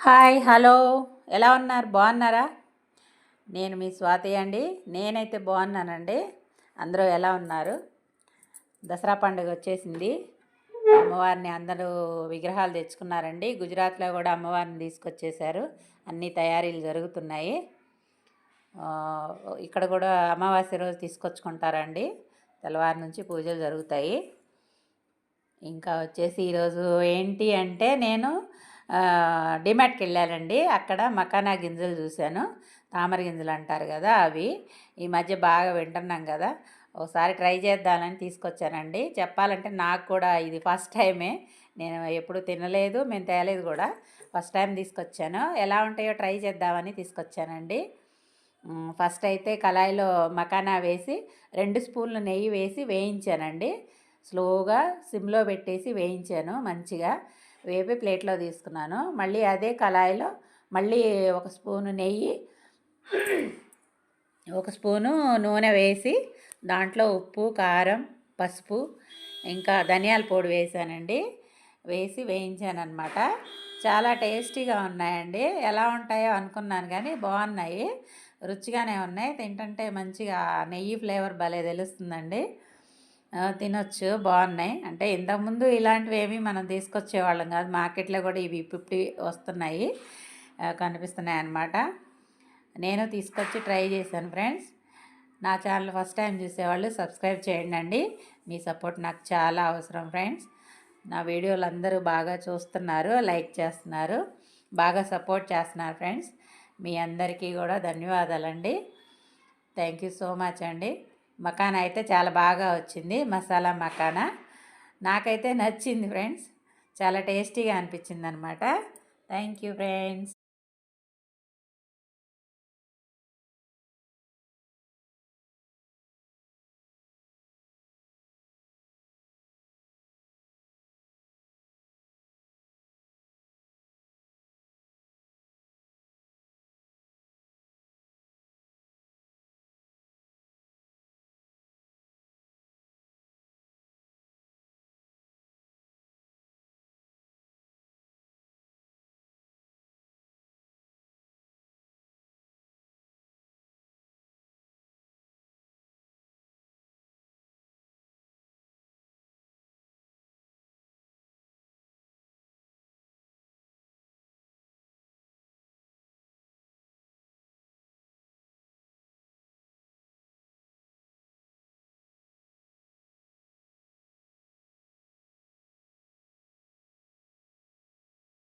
Hi hello. ఎలా ఉన్నారు? బాగున్నారా? నేను మీ స్వాతి అండి. నేనైతే బాగున్నానండి. అందరూ ఎలా ఉన్నారు? దసరా పండుగ వచ్చేసింది. అమ్మవారిని అందరూ విగ్రహాలు తెచ్చుకున్నారండి. గుజరాత్లో కూడా అమ్మవారిని తీసుకొచ్చేసారు అన్ని తయారీలు జరుగుతున్నాయి. ఇక్కడ కూడా అమావాస్య రోజు తీసుకొచ్చుకుంటారండి. తెల్లవారి నుంచి పూజలు జరుగుతాయి. ఇంకా వచ్చేసి ఈరోజు ఏంటి అంటే నేను డిమార్ట్కి వెళ్ళానండి అక్కడ మకానా గింజలు చూశాను. తామర గింజలు అంటారు కదా అవి. ఈ మధ్య బాగా వింటున్నాం కదా. ఒకసారి ట్రై చేద్దామని తీసుకొచ్చానండి. చెప్పాలంటే నాకు కూడా ఇది ఫస్ట్ టైమే. నేను ఎప్పుడు తినలేదు మేము తేలేదు కూడా. ఫస్ట్ టైం తీసుకొచ్చాను. ఎలా ఉంటాయో ట్రై చేద్దామని తీసుకొచ్చానండి. ఫస్ట్ అయితే కళాయిలో మకానా వేసి రెండు స్పూన్లు నెయ్యి వేసి వేయించానండి. స్లోగా సిమ్లో పెట్టేసి వేయించాను మంచిగా. వేపి ప్లేట్లో తీసుకున్నాను. మళ్ళీ అదే కళాయిలో మళ్ళీ ఒక స్పూను నెయ్యి ఒక స్పూను నూనె వేసి దాంట్లో ఉప్పు కారం పసుపు ఇంకా ధనియాల పొడి వేసానండి. వేసి వేయించాను అనమాట చాలా టేస్టీగా ఉన్నాయండి. ఎలా ఉంటాయో అనుకున్నాను కానీ బాగున్నాయి. రుచిగానే ఉన్నాయి. తింటుంటే మంచిగా నెయ్యి ఫ్లేవర్ భలే తెలుస్తుందండి. తినొచ్చు బాగున్నాయి. అంటే ఇంతకుముందు ఇలాంటివి ఏమి మనం తీసుకొచ్చేవాళ్ళం కాదు. మార్కెట్లో కూడా ఇవి ఫిఫ్టీ వస్తున్నాయి. కనిపిస్తున్నాయి అన్నమాట. నేను తీసుకొచ్చి ట్రై చేశాను ఫ్రెండ్స్. నా ఛానల్ ఫస్ట్ టైం చూసేవాళ్ళు సబ్స్క్రైబ్ చేయండి అండి మీ సపోర్ట్ నాకు చాలా అవసరం ఫ్రెండ్స్. నా వీడియోలు అందరూ బాగా చూస్తున్నారు లైక్ చేస్తున్నారు బాగా సపోర్ట్ చేస్తున్నారు ఫ్రెండ్స్. మీ అందరికీ కూడా ధన్యవాదాలండి. థ్యాంక్ యూ సో మచ్ అండి. మకానా అయితే చాలా బాగా వచ్చింది మసాలా మకానా. నాకైతే నచ్చింది ఫ్రెండ్స్. చాలా టేస్టీగా అనిపించింది అనమాట థ్యాంక్ యూ ఫ్రెండ్స్.